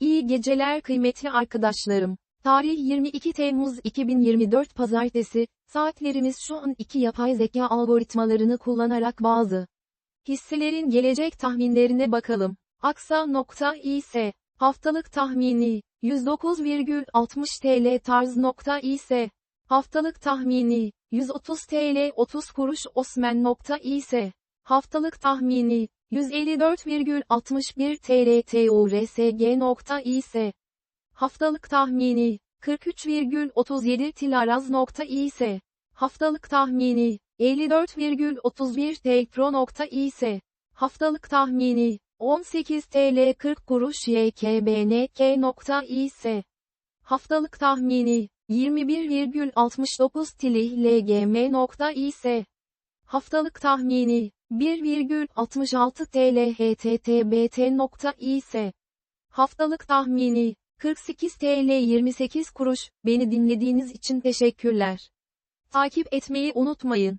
İyi geceler kıymetli arkadaşlarım. Tarih 22 Temmuz 2024 Pazartesi, saatlerimiz şu an iki yapay zeka algoritmalarını kullanarak bazı hisselerin gelecek tahminlerine bakalım. Aksa.is, haftalık tahmini, 109,60 TL tarz.is, haftalık tahmini, 130 TL 30 kuruş Osman.is, haftalık tahmini, 154,61 TL TURSG.is, haftalık tahmini, 43,37 Tilaraz.is, haftalık tahmini, 54,31 Tekpro.is, haftalık tahmini, 18 TL 40 kuruş YKBNK.is, haftalık tahmini, 21,69 Tilih LGM.is, haftalık tahmini, 1,66 TL HTTBT.is, haftalık tahmini, 48 TL 28 kuruş, beni dinlediğiniz için teşekkürler. Takip etmeyi unutmayın.